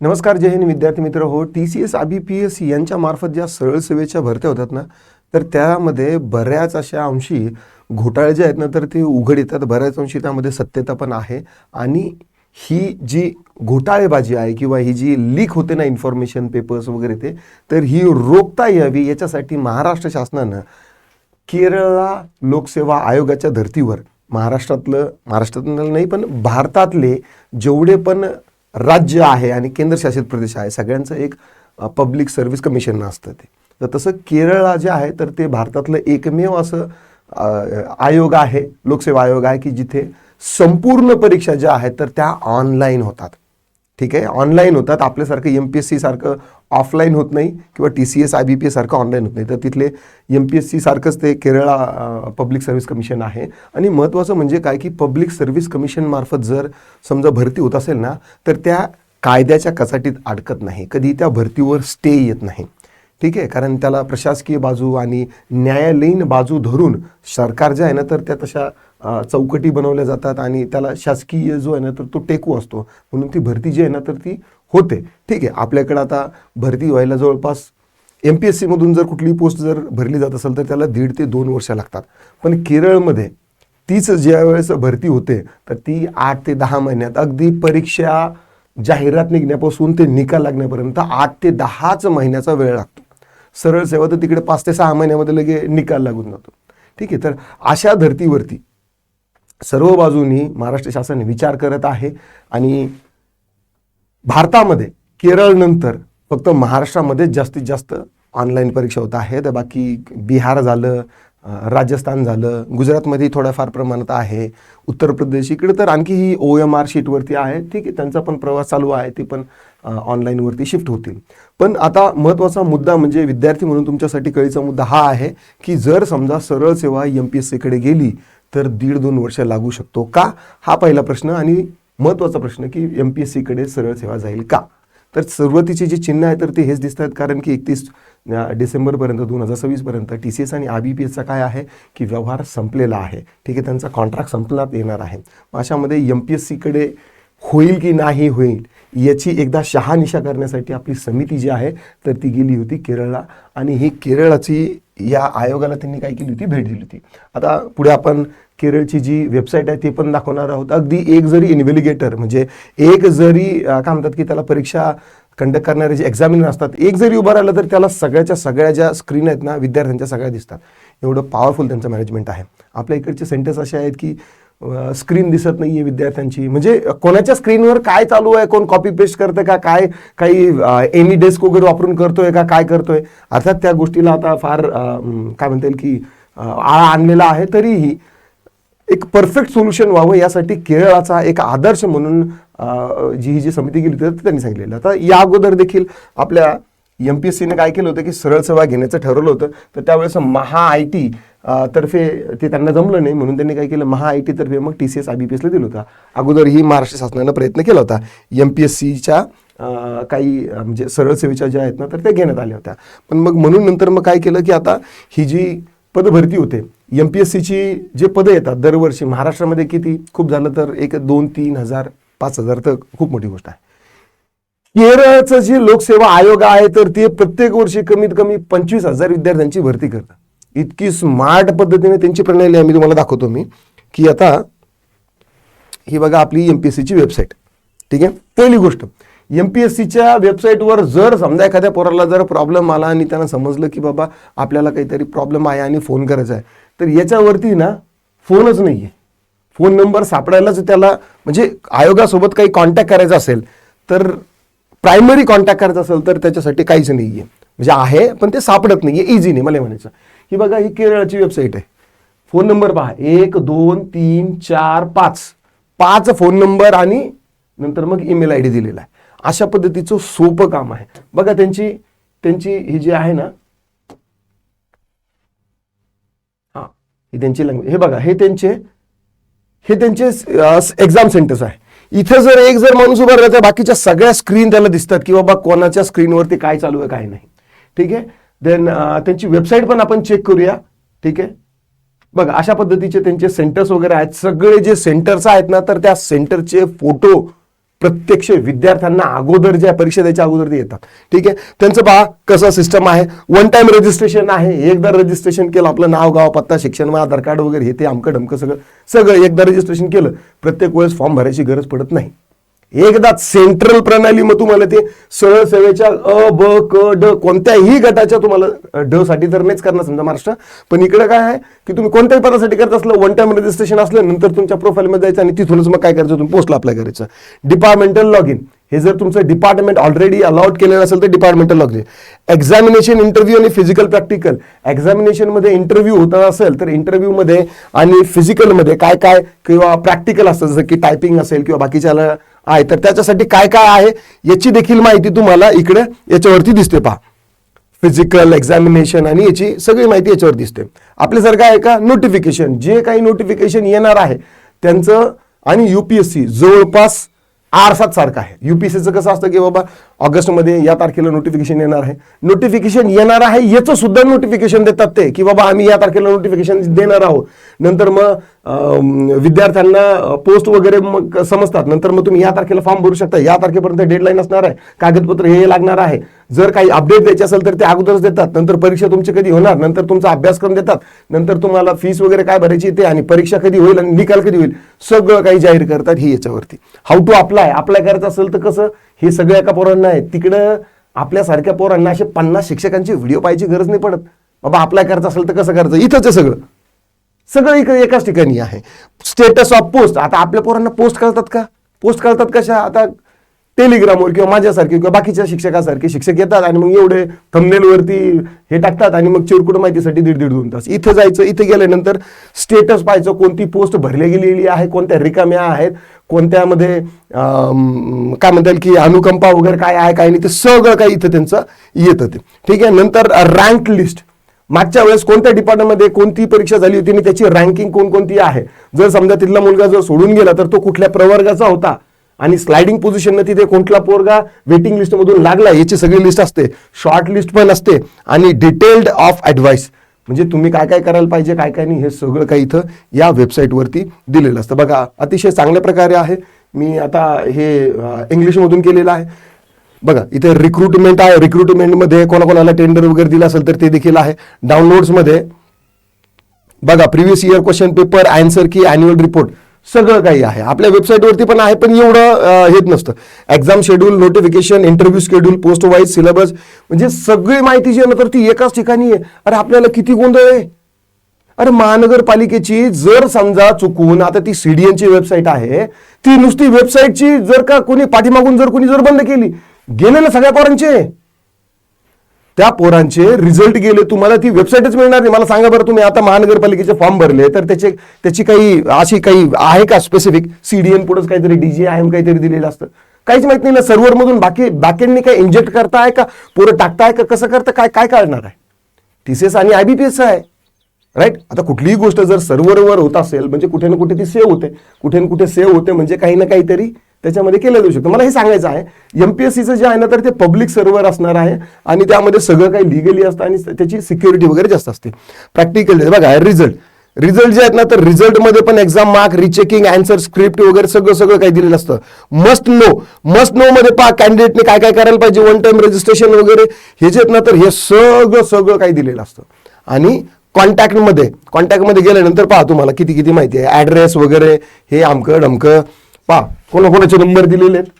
नमस्कार जय हिंद विद्यार्थी मित्र. हो T C S I B P S यांच्या मार्फत ज्या सरळ सेवेच्या भरत्या होतात ना तर त्यामध्ये बऱ्याच अशा अंशी घोटाळे जे आहेत ना तर ते उघड येतात. बऱ्याच अंशी त्यामध्ये सत्यता पण आहे. आणि ही जी घोटाळेबाजी आहे किंवा ही जी लीक होते ना इन्फॉर्मेशन पेपर्स वगैरे ते तर ही रोखता यावी याच्यासाठी महाराष्ट्र शासनानं केरळा लोकसेवा आयोगाच्या धर्तीवर महाराष्ट्रातलं महाराष्ट्रातलं नाही पण भारतातले जेवढे पण राज्य आहे आणि केंद्रशासित प्रदेश आहे सगळ्यांचं एक पब्लिक सर्व्हिस कमिशन असतं ते. तर तसं केरळ जे आहे तर ते भारतातलं एकमेव असं आयोग आहे लोकसेवा आयोग आहे की जिथे संपूर्ण परीक्षा ज्या आहेत तर त्या ऑनलाईन होतात. ठीक आहे? ऑनलाईन होतात. आपल्यासारखं एम पी एस सी सारखं ऑफलाईन होत नाही किंवा T C S I B P S सारखं ऑनलाईन होत नाही. तर तिथले एम पी एस सी सारखंच ते केरळा पब्लिक सर्व्हिस कमिशन आहे. आणि महत्त्वाचं म्हणजे काय की पब्लिक सर्व्हिस कमिशनमार्फत जर समजा भरती होत असेल ना तर त्या कायद्याच्या कचाटीत अडकत नाही. कधी त्या भरतीवर स्टे येत नाही. ठीक आहे? कारण त्याला प्रशासकीय बाजू आणि न्यायालयीन बाजू धरून सरकार जे आहे ना तर त्या तशा चौकटी बनवल्या जातात आणि त्याला शासकीय जो आहे ना तर तो टेकू असतो. म्हणून ती भरती जी आहे ना तर ती होते. ठीक आहे आपल्याकडं आता भरती व्हायला जवळपास एम पी एस सीमधून जर कुठली पोस्ट जर भरली जात असेल तर त्याला दीड ते दोन वर्ष लागतात. पण केरळमध्ये तीच ज्या वेळेस भरती होते तर ती आठ ते दहा महिन्यात अगदी परीक्षा जाहिरात निघण्यापासून ते निकाल लागण्यापर्यंत आठ ते दहाच महिन्याचा वेळ लागतो. सरळ सेवा तर तिकडे पाच ते सहा महिन्यामध्ये लगे निकाल लागून जातो. ठीक आहे तर अशा धर्तीवरती सर्व बाजूनी महाराष्ट्र शासन विचार करत आहे आणि भारतामध्ये केरळनंतर फक्त महाराष्ट्रामध्येच जास्तीत जास्त ऑनलाईन परीक्षा होत आहेत. बाकी बिहार झालं राजस्थान झालं गुजरातमध्ये थोड्याफार प्रमाणात आहे. उत्तर प्रदेश इकडे तर आणखी ही ओ एम आर शीटवरती आहे. ठीक आहे त्यांचा पण प्रवास चालू आहे. ते पण ऑनलाईनवरती शिफ्ट होतील. पण आता महत्त्वाचा मुद्दा म्हणजे विद्यार्थी म्हणून तुमच्यासाठी कळीचा मुद्दा हा आहे की जर समजा सरळ सेवा एम पी एस सीकडे गेली तर दीड दोन वर्ष लागू शकतो का? हा पहिला प्रश्न आणि महत्त्वाचा प्रश्न की एम पी एस सीकडे सरळ सेवा जाईल का? तर सुरुवातीचे जे चिन्ह आहे तर ते हेच दिसत आहेत कारण की एकतीस डिसेंबरपर्यंत दोन हजार सव्वीसपर्यंत टी सी एस आणि आय बी पी एसचा काय आहे? की व्यवहार संपलेला आहे. ठीक आहे त्यांचा कॉन्ट्रॅक्ट संपण्यात येणार आहे. अशामध्ये एम पी एस सीकडे होईल की नाही होईल याची एकदा शहानिशा करण्यासाठी आपली समिती जी आहे तर ती गेली होती केरळला. आणि ही केरळाची या आयोगाला त्यांनी काय केली होती? भेट दिली होती. आता पुढे आपण केरळची जी वेबसाईट आहे ती पण दाखवणार आहोत. अगदी एक जरी इन्व्हेलिगेटर म्हणजे एक जरी काय म्हणतात की त्याला परीक्षा कंडक्ट करणारे जे एक्झामिनर असतात एक जरी उभं राहिलं तर त्याला सगळ्याच्या सगळ्या ज्या स्क्रीन आहेत ना विद्यार्थ्यांच्या सगळ्या दिसतात. एवढं पॉवरफुल त्यांचं मॅनेजमेंट आहे. आपल्या इकडचे सेंटर्स असे आहेत की स्क्रीन दिसत नाहीये विद्यार्थ्यांची. म्हणजे कोणाच्या स्क्रीनवर काय चालू आहे कोण कॉपी पेस्ट करतं का काय काही एनी डेस्क वगैरे वापरून करतोय का काय करतोय? अर्थात त्या गोष्टीला आता फार काय म्हणता येईल की आळा आणलेला आहे तरीही एक परफेक्ट सोल्युशन व्हावं यासाठी केरळाचा एक आदर्श म्हणून जी ही जी समिती गेली होती तर त्यांनी सांगितलेलं. आता या अगोदर देखील आपल्या एम पी एस सीने काय केलं होतं की सरळ सेवा घेण्याचं ठरवलं होतं. तर त्यावेळेस महा आय टी तर्फे ते त्यांना जमलं नाही. म्हणून त्यांनी काय केलं? महा आय टी तर्फे मग T C S I B P एसला दिलं होतं. अगोदर ही महाराष्ट्र शासनानं प्रयत्न केला होता. एम पी एस सीच्या काही म्हणजे सरळ सेवेच्या ज्या आहेत ना तर त्या घेण्यात आल्या होत्या. पण मग म्हणून नंतर मग काय केलं की आता ही जी पदभरती होते. एम पी एस सीची जे पदं येतात दरवर्षी महाराष्ट्रामध्ये किती? खूप झालं तर एक दोन तीन हजार पाच हजार तर खूप मोठी गोष्ट आहे. केरळचं जे लोकसेवा आयोग आहे तर ते प्रत्येक वर्षी कमीत कमी पंचवीस हजार विद्यार्थ्यांची भरती करतात. इतकी स्मार्ट पद्धतीने त्यांची प्रणाली आहे मी तुम्हाला दाखवतो मी. की आता ही बघा आपली एम पी एस सीची वेबसाईट ठीक आहे? पहिली गोष्ट एम पी एस सीच्या वेबसाईटवर जर समजा एखाद्या पोराला जर प्रॉब्लेम आला आणि त्यांना समजलं की बाबा आपल्याला काहीतरी प्रॉब्लेम आहे आणि फोन करायचा आहे तर याच्यावरती ना फोनच नाही आहे फोन नंबर सापडायलाच त्याला म्हणजे आयोगासोबत काही कॉन्टॅक्ट करायचा असेल तर प्रायमरी कॉन्टॅक्ट करायचा असेल तर त्याच्यासाठी काहीच नाही आहे म्हणजे आहे पण ते सापडत नाही आहे इझी नाही मला म्हणायचं. ही बघा ही केरळची वेबसाईट आहे. फोन नंबर पहा. एक दोन तीन चार पाच. पाच फोन नंबर आणि नंतर मग ईमेल आय डी दिलेला आहे. अशा पद्धतीचं सोपं काम आहे. बघा त्यांची त्यांची ही जी आहे ना हा ही त्यांची लँग्वेज हे बघा हे त्यांचे हे त्यांचे एक्झाम सेंटर्स आहे. इथं जर एक जर माणूस उभा राहता बाकीच्या सगळ्या स्क्रीन त्याला दिसतात की बाबा कोणाच्या स्क्रीनवरती काय चालू आहे काय नाही. ठीक आहे? देन त्यांची वेबसाईट पण आपण चेक करूया. ठीक आहे? बघा अशा पद्धतीचे त्यांचे सेंटर्स वगैरे आहेत. सगळे जे सेंटर्स आहेत ना तर त्या सेंटरचे फोटो प्रत्यक्ष विद्यार्थ्यांना अगोदर ज्या परीक्षा द्यायच्या अगोदर ते येतात. ठीक आहे? त्यांचं पहा कसं सिस्टम आहे. वन टाइम रजिस्ट्रेशन आहे. एकदा रजिस्ट्रेशन केलं आपलं नाव गाव पत्ता शिक्षण मग आधार कार्ड वगैरे हे ते आमकं ढमकं सगळं सगळं एकदा रजिस्ट्रेशन केलं. प्रत्येक वेळेस फॉर्म भरायची गरज पडत नाही. एकदा सेंट्रल प्रणाली मग तुम्हाला ते सरळ सेवेच्या अ ब क ड कोणत्याही गटाच्या तुम्हाला ड साठी तर नाहीच करणार समजा महाराष्ट्र. पण इकडे काय आहे की तुम्ही कोणत्याही पदासाठी करत असलं वन टाइम रजिस्ट्रेशन असलं नंतर तुमच्या प्रोफाईलमध्ये जायचं आणि तिथूनच मग काय करायचं तुम्ही पोस्टला अप्लाय करायचं. डिपार्टमेंटल लॉग इन हे जर तुमचं डिपार्टमेंट ऑलरेडी अलाउड केलेलं असेल तर departmental log in examination interview आणि फिजिकल प्रॅक्टिकल एक्झामिनेशनमध्ये इंटरव्ह्यू होत असेल तर इंटरव्ह्यूमध्ये आणि फिजिकलमध्ये काय काय किंवा प्रॅक्टिकल असतं जसं की टायपिंग असेल किंवा बाकीच्या आहे. तर त्याच्यासाठी काय काय आहे याची देखील माहिती तुम्हाला इकडे याच्यावरती दिसते पहा. फिजिकल एक्झामिनेशन आणि याची सगळी माहिती याच्यावर दिसते. आपल्यासारखं आहे का? नोटिफिकेशन जे काही नोटिफिकेशन येणार आहे त्यांचं आणि युपीएससी जवळपास आरसात सारखं आहे. युपीएससीचं कसं असतं की बाबा ऑगस्टमध्ये या तारखेला नोटिफिकेशन येणार आहे. नोटिफिकेशन येणार आहे याचं सुद्धा नोटिफिकेशन देतात ते की बाबा आम्ही या तारखेला नोटिफिकेशन देणार आहोत. नंतर मग विद्यार्थ्यांना पोस्ट वगैरे मग समजतात. नंतर मग तुम्ही या तारखेला फॉर्म भरू शकता. या तारखेपर्यंत डेडलाईन असणार आहे. कागदपत्र हे लागणार आहे. जर काही अपडेट द्यायचे असेल तर ते अगोदरच देतात. नंतर परीक्षा तुमची कधी होणार? नंतर तुमचा अभ्यासक्रम देतात. नंतर तुम्हाला फीस वगैरे काय भरायची ते आणि परीक्षा कधी होईल आणि निकाल कधी होईल सगळं काही जाहीर करतात ही याच्यावरती. हाऊ टू अप्लाय अप्लाय करायचं असेल तर कसं? हे सगळं एका पोरांना आहे तिकडं आपल्यासारख्या पोरांना असे पन्नास शिक्षकांचे व्हिडिओ पाहायची गरज नाही पडत. बाबा अप्लाय करायचं असेल तर कसं करायचं? इथंच आहे सगळं. सगळं इकडे एकाच ठिकाणी आहे. स्टेटस ऑफ पोस्ट आता आपल्या पोरांना पोस्ट करतात का? पोस्ट करतात कशा? आता टेलिग्रामवर किंवा माझ्यासारखे किंवा बाकीच्या शिक्षकासारखे शिक्षक येतात आणि मग एवढे थंबनेलवरती हे टाकतात आणि मग चिरकुट माहितीसाठी दीड दीड दोन तास. इथं जायचं इथं गेल्यानंतर स्टेटस पाहायचं कोणती पोस्ट भरली गेलेली आहे कोणत्या रिकाम्या आहेत कोणत्यामध्ये अं, काय म्हणता येईल की अनुकंपा वगैरे काय आहे काय नाही ते सगळं काय इथं त्यांचं येतं ते. ठीक आहे? नंतर रँक लिस्ट मागच्या वेळेस कोणत्या डिपार्टमेंटमध्ये कोणती परीक्षा झाली होती आणि त्याची रँकिंग कोणकोणती आहे? जर समजा तिथला मुलगा जर सोडून गेला तर तो कुठल्या प्रवर्गाचा होता? आणि स्लायडिंग पोझिशननं तिथे कोणता पोरगा वेटिंग लिस्टमधून लागला याची सगळी लिस्ट असते. शॉर्ट लिस्ट पण असते. आणि डिटेल्ड ऑफ ॲडवाईस म्हणजे तुम्ही काय काय करायला पाहिजे काय काय नाही हे सगळं काही इथं या वेबसाईटवरती दिलेलं असतं. बघा अतिशय चांगल्या प्रकारे आहे. मी आता हे इंग्लिशमधून केलेलं आहे. बघा इथे रिक्रुटमेंट आहे. रिक्रुटमेंटमध्ये कोणाकोणाला टेंडर वगैरे दिला असेल तर ते देखील आहे. डाउनलोड्समध्ये बघा previous year question paper answer key annual report सगळं काही आहे. आपल्या वेबसाईटवरती पण आहे पण एवढं हेच नसतं. Exam schedule notification interview schedule post wise syllabus म्हणजे सगळी माहिती जी आहे ना तर ती एकाच ठिकाणी आहे. अरे आपल्याला किती गोंधळ आहे. अरे महानगरपालिकेची जर समजा चुकून आता ती सीडीएनची वेबसाईट आहे ती नुसती वेबसाईटची जर का कोणी पाठीमागून जर कोणी जर बंद केली गेले ना सगळ्या पोरांचे. त्या पोरांचे रिझल्ट गेले तुम्हाला ती वेबसाईटच मिळणार नाही. मला सांगा बरं तुम्ही आता महानगरपालिकेचे फॉर्म भरले तर त्याचे त्याची काही अशी काही आहे का स्पेसिफिक सीडीएन पुढेच काहीतरी डीजी आय एम काहीतरी दिलेलं असतं. काहीच माहीत नाही ना सर्व्हर मधून बाकी बाकींनी काय इंजेक्ट करताय का? पोरं टाकताय का? कसं करतं काय काय काढणार आहे? टीसीएस आणि आयबीपीएस आहे. राईट आता कुठलीही गोष्ट जर सर्व्हरवर होत असेल म्हणजे कुठे ना कुठे ती सेव्ह होते. कुठे ना कुठे सेव्ह होते म्हणजे काही ना काहीतरी त्याच्यामध्ये केलं जाऊ शकतं मला हे सांगायचं आहे एमपीएससीचं जे आहे ना तर ते पब्लिक सर्व्हर असणार आहे आणि त्यामध्ये सगळं काही लिगली असतं आणि त्याची सिक्युरिटी वगैरे जास्त असते. प्रॅक्टिकल बघा रिझल्ट रिझल्ट जे आहेत ना तर रिझल्टमध्ये पण exam mark rechecking answer script वगैरे सगळं सगळं काही दिलेलं असतं. मस्ट नो मस्ट नो मध्ये पहा कॅन्डिडेटने काय काय करायला पाहिजे वन टाइम रजिस्ट्रेशन वगैरे. हे जे आहेत ना तर हे सगळं सगळं काही दिलेलं असतं. आणि कॉन्टॅक्टमध्ये कॉन्टॅक्टमध्ये गेल्यानंतर पहा तुम्हाला किती किती माहिती आहे. ॲड्रेस वगैरे हे आमकं डमकं. पहा कोणाकोणाचे नंबर दिलेले आहेत?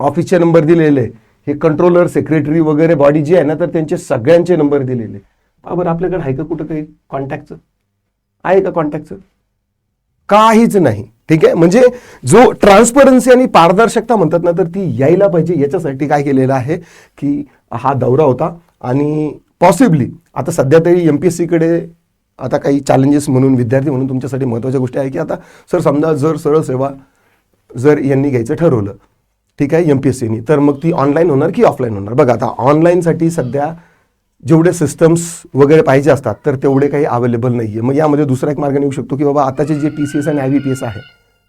ऑफिसचे नंबर दिलेले हे कंट्रोलर सेक्रेटरी वगैरे बॉडी जी आहे ना तर त्यांचे सगळ्यांचे नंबर दिलेले पहा बरं आपल्याकडे आहे का कुठं काही कॉन्टॅक्टचं आहे का कॉन्टॅक्टचं काहीच नाही. ठीक आहे? म्हणजे जो ट्रान्सपरन्सी आणि पारदर्शकता म्हणतात ना तर ती यायला पाहिजे. याच्यासाठी काय केलेलं आहे की हा दौरा होता आणि पॉसिबली आता सध्या तरी एम पी एस सीकडे आता काही चॅलेंजेस म्हणून विद्यार्थी म्हणून तुमच्यासाठी महत्त्वाच्या गोष्टी आहे की आता सर समजा जर सरळ सेवा जर यांनी घ्यायचं ठरवलं ठीक आहे एम पी एस सीनी तर मग ती ऑनलाईन होणार की ऑफलाईन होणार? बघा आता ऑनलाईनसाठी सध्या जेवढे सिस्टम्स वगैरे पाहिजे असतात तर तेवढे काही अवेलेबल नाही आहे मग यामध्ये दुसरा एक मार्ग निघू शकतो की बाबा आताचे जे टी सी एस आणि आय बी पी एस आहे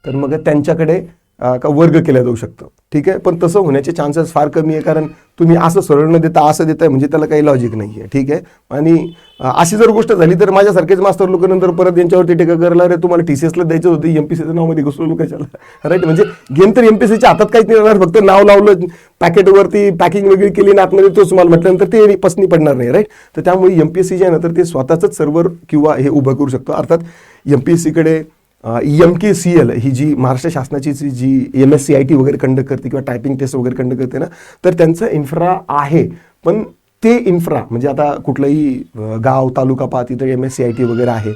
तर मग त्यांच्याकडे का वर्ग केला जाऊ शकतं. ठीक आहे? पण तसं होण्याचे चान्सेस फार कमी आहे कारण तुम्ही असं सरळ न देता असं देताय म्हणजे त्याला काही लॉजिक नाही आहे ठीक आहे? आणि अशी जर गोष्ट झाली तर माझ्यासारखेच मास्तर लोक नंतर परत यांच्यावरती टीका करायला अरे तुम्हाला टी सी एसला द्यायचं होतं एम पी सीचं नावामध्ये घुसलो कशाला? राईट म्हणजे गेम तर एम पी सीच्या हातात काहीच नाही राहणार फक्त नाव लावलं पॅकेटवरती पॅकिंग वगैरे केली ना आतमध्ये तोच माल म्हटल्यानंतर ते पसनी पडणार नाही राईट तर त्यामुळे एम पी एस सी जे आहे ना तर ते स्वतःच सर्व्हर किंवा हे उभं करू शकतो. अर्थात एम पी एस सीकडे एम के सी एल ही जी महाराष्ट्र शासनाची जी- जी M S C I T वगैरे कंडक्ट करते किंवा टायपिंग टेस्ट वगैरे कंडक्ट करते ना तर त्यांचं इन्फ्रा आहे. पण ते इन्फ्रा म्हणजे आता कुठलंही गाव तालुका पहा तिथं M S C I T वगैरे आहे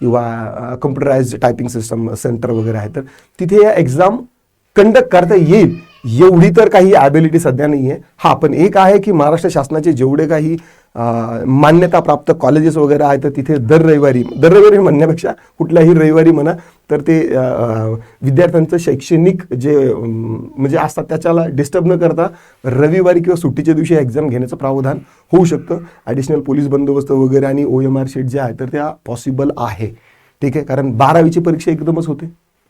किंवा कम्प्युटराइज टायपिंग सिस्टम सेंटर वगैरे आहे तर तिथे या एक्झाम कंडक्ट करता येईल. एवढी तर काही ॲबिलिटी सध्या नाही आहे हा पण एक आहे की महाराष्ट्र शासनाचे जेवढे काही मान्यता मान्यताप्राप्त कॉलेजेस वगैरे आहेत तर तिथे दर रविवारी दर रविवारी म्हणण्यापेक्षा कुठल्याही रविवारी म्हणा तर ते विद्यार्थ्यांचं शैक्षणिक जे म्हणजे असतात त्याच्याला डिस्टर्ब न करता रविवारी किंवा सुट्टीच्या दिवशी एक्झाम घेण्याचं प्रावधान होऊ शकतं. ॲडिशनल पोलीस बंदोबस्त वगैरे आणि ओ एम आर शीट जे आहे तर त्या पॉसिबल आहे. ठीक आहे? कारण बारावीची परीक्षा एकदमच होते.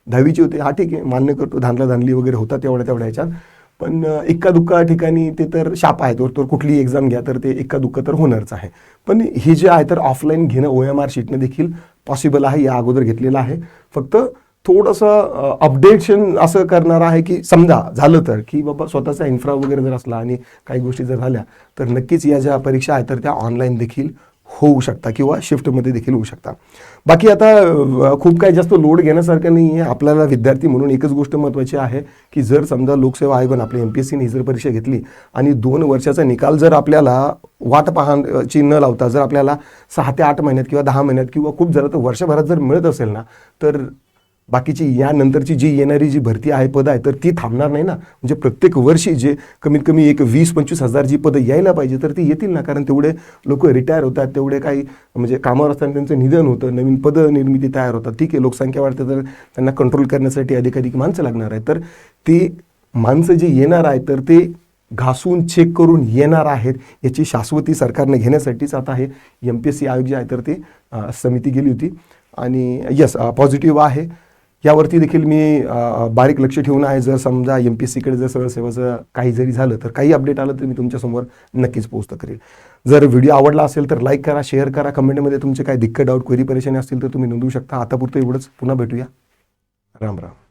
दहावीची होते. हा ठीक आहे मान्य करतो. धानला धानली वगैरे होतात तेवढ्या तेवढ्या ह्याच्यात. पण इक्का दुक्का ठिकाणी ते तर शाप आहे तर तर कुठलीही एक्झाम घ्या तर ते इक्का दुक्का तर होणारच आहे. पण हे जे आहे तर ऑफलाईन घेणं ओ एम आर शीटनं देखील पॉसिबल आहे. या अगोदर घेतलेलं आहे. फक्त थोडंसं अपडेशन असं करणार आहे की समजा झालं तर की बाबा स्वतःचा इन्फ्रा वगैरे जर असला आणि काही गोष्टी जर झाल्या तर नक्कीच या ज्या परीक्षा आहेत तर त्या ऑनलाईन देखील होऊ शकता किंवा शिफ्टमध्ये देखील होऊ शकता. बाकी आता खूप काही जास्त लोड घेण्यासारखं नाही आहे. आपल्याला विद्यार्थी म्हणून एकच गोष्ट महत्त्वाची आहे की जर समजा लोकसेवा आयोगानं आपली एम पी एस सीने ही जर परीक्षा घेतली आणि दोन वर्षाचा निकाल जर आपल्याला वाट पाहण्याची न लावता जर आपल्याला सहा ते आठ महिन्यात किंवा दहा महिन्यात किंवा खूप जरा तर वर्षभरात जर मिळत असेल ना तर बाकीची यानंतरची जी येणारी जी भरती आहे पदं आहे तर ती थांबणार नाही ना? म्हणजे प्रत्येक वर्षी जे कमीत कमी एक वीस पंचवीस हजार जी पदं यायला पाहिजे तर ती येतील ना? कारण तेवढे लोक रिटायर होतात तेवढे काही म्हणजे कामावर असताना त्यांचं निधन होतं नवीन पदं निर्मिती तयार होतात. ठीक आहे लोकसंख्या वाढते तर त्यांना कंट्रोल करण्यासाठी अधिकाधिक माणसं लागणार आहे तर ते माणसं जे येणार आहे तर ते घासून चेक करून येणार आहेत याची शाश्वती सरकारने घेण्यासाठीच आता हे एम पी एस सी आयोग जे आहे तर ते समिती गेली होती. आणि यस पॉझिटिव्ह आहे. यावरती देखील मी बारीक लक्ष ठेवून आहे. जर समजा एम पी एस सीकडे जर सरळ सेवाचं काही जरी झालं तर काही अपडेट आलं तर मी तुमच्यासमोर नक्कीच पोस्ट करेल. जर व्हिडिओ आवडला असेल तर लाईक करा शेअर करा. कमेंटमध्ये तुमचे काही दिक्कत डाऊट क्वेरी परेशानी असतील तर तुम्ही नोंदवू शकता. आतापुरतं एवढंच. पुन्हा भेटूया. राम राम.